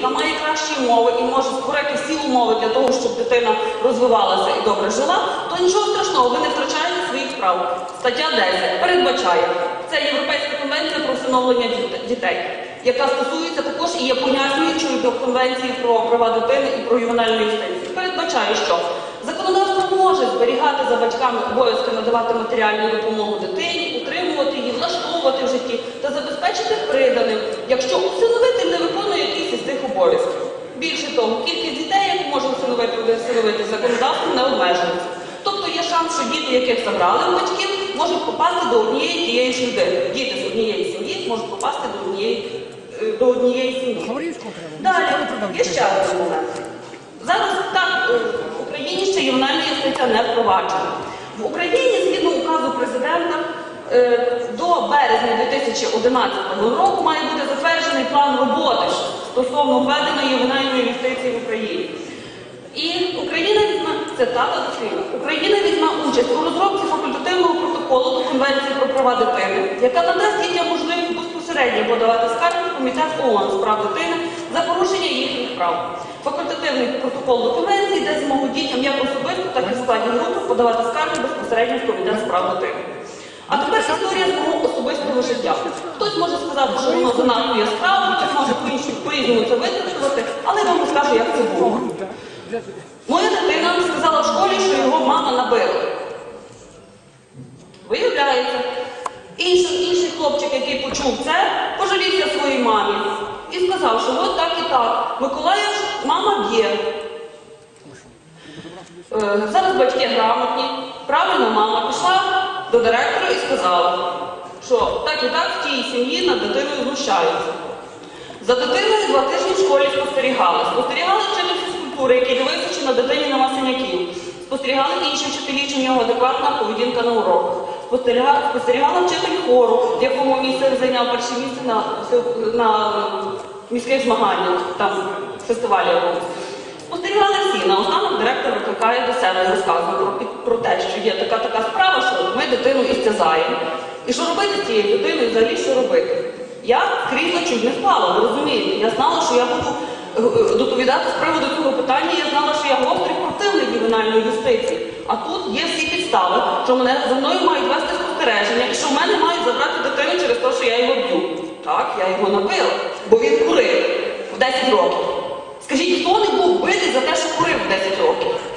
яка має кращі умови і може створити всі умови для того, щоб дитина розвивалася і добре жила, то нічого страшного, ви не втрачаєте своїх прав. Стаття 10 передбачає це Європейська конвенція про встановлення дітей, яка стосується також і є пояснюючою до конвенції про права дитини і про ювенальну юстицію. Передбачає, що законодавство може зберігати за батьками обов'язки надавати матеріальну допомогу дитині, утримувати її, влаштовувати в житті та забезпечити приданим, якщо Більше того, кількість дітей, яку може усиновити усиновити законодавством, не обмежується. Тобто є шанс, що діти, яких забрали у батьків, можуть попасти до однієї тієї ж людини. Діти з однієї сім'ї можуть попасти до однієї, е, до однієї сім'ї. Далі, є ще один момент. Зараз так е, в Україні ще ювенальна юстиція не впроваджена. В Україні, згідно указу президента, е, березня 2011 року має бути затверджений план роботи стосовно введення ювенальної юстиції в Україні. І Україна візьме цитата дослівна. Україна візьме участь у розробці факультативного протоколу до Конвенції про права дитини, яка надасть дітям можливість безпосередньо подавати скарги в комітет ООН з прав дитини за порушення їхніх прав. Факультативний протокол до конвенції дасть змогу дітям як особисто, так і в складі групи подавати скарги безпосередньо в комітет з прав дитини. А тепер з особистого життя. Хтось може сказати, що воно занадто яскраво, хтось може по-іншому це витрачувати, але я вам розкажу, як це було. Моя дитина сказала в школі, що його мама набила. Виявляється, інший, інший хлопчик, який почув це, пожалівся своїй мамі і сказав, що от так і так. Миколаїв мама б'є. Е, Зараз батьки грамотні. Правильно, мама пішла до директора і сказала, що так і так в тій сім'ї над дитиною знущаються. За дитиною два тижні в школі спостерігали. Спостерігали вчитель фізкультури, який дивився, чи на дитині нема синяків. Спостерігали інші вчителі, чи в нього адекватна поведінка на уроках. Спостерігала, спостерігала вчитель хору, в якому місце зайняв перше місце на, на міських змаганнях, там фестивалі якомусь. Спостерігали всі. Наостанок директор викликає до себе і розказує про, про те, що є така така справа, що ми дитину істязаємо. І що робити з цією дитиною, і взагалі що робити? Я крізно чуть не впала, ви розумієте? Я знала, що я буду е, е, доповідати з приводу цього питання, я знала, що я гострий противник ювенальної юстиції. А тут є всі підстави, що мене за мною мають вести спостереження, і що в мене мають забрати дитину через те, що я його б'ю. Так, я його набила, бо він курив в 10 років. Скажіть, хто не був битий за те, що курив в 10 років?